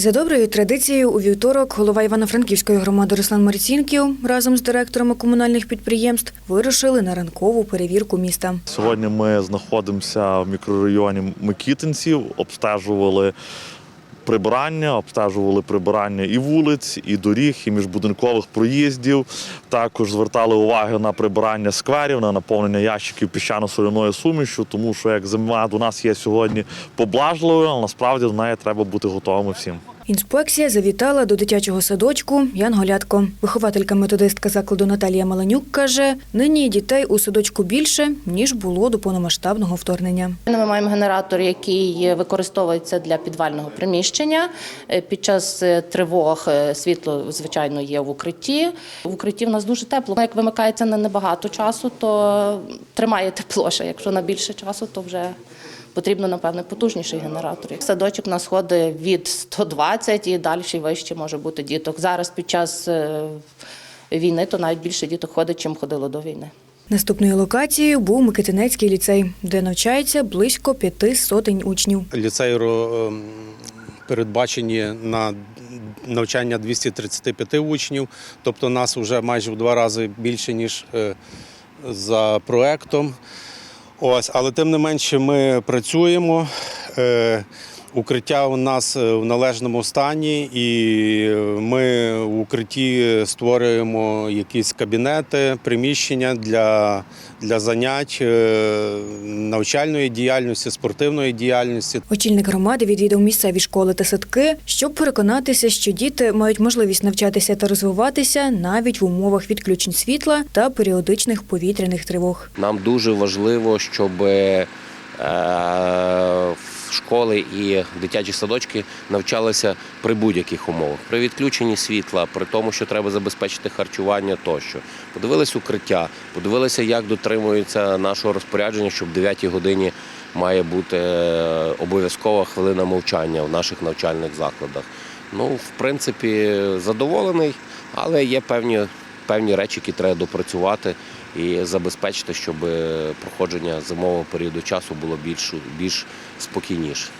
За доброю традицією, у вівторок голова Івано-Франківської громади Руслан Марцінків разом з директорами комунальних підприємств вирушили на ранкову перевірку міста. Сьогодні ми знаходимося в мікрорайоні Микітинців, обстежували прибирання, обстежували прибирання і вулиць, і доріг, і міжбудинкових проїздів. Також звертали увагу на прибирання скверів, на наповнення ящиків піщано-соляною сумішю, тому що як зима до нас є сьогодні поблажливою, але насправді до неї треба бути готовими всім. Інспекція завітала до дитячого садочку Янголятко. Вихователька методистка закладу Наталія Маланюк каже, нині дітей у садочку більше, ніж було до повномасштабного вторгнення. Ми маємо генератор, який використовується для підвального приміщення. Е, Під час е, тривог е, світло, звичайно, є в укритті. В укритті в нас дуже тепло. Як вимикається на небагато часу, то тримає тепло. Ще Якщо на більше часу, то вже потрібно, напевне, потужніший генератор. Садочок у нас ходить від 120 і далі вище може бути діток. Зараз під час е, війни то навіть більше діток ходить, чим ходило до війни. Наступною локацією був Микитинецький ліцей, де навчається близько п'яти сотень учнів. Ліцею ем, передбачені на навчання 235 учнів, тобто нас вже майже в два рази більше, ніж е, за проектом. Ось, але тим не менше ми працюємо. Е, Укриття у нас е, в належному стані, і ми в укритті створюємо якісь кабінети, приміщення для, для занять е, навчальної діяльності, спортивної діяльності. Очільник громади відвідав місцеві школи та садки, щоб переконатися, що діти мають можливість навчатися та розвиватися навіть в умовах відключень світла та періодичних повітряних тривог. Нам дуже важливо, щоб е, школи і дитячі садочки навчалися при будь-яких умовах, при відключенні світла, при тому, що треба забезпечити харчування тощо. Подивилися укриття, подивилися, як дотримується нашого розпорядження, що в 9 годині має бути е, обов'язкова хвилина мовчання в наших навчальних закладах. Ну, в принципі, задоволений, але є певні певні речі, які треба допрацювати і забезпечити, щоб проходження зимового періоду часу було більш, більш спокійніше.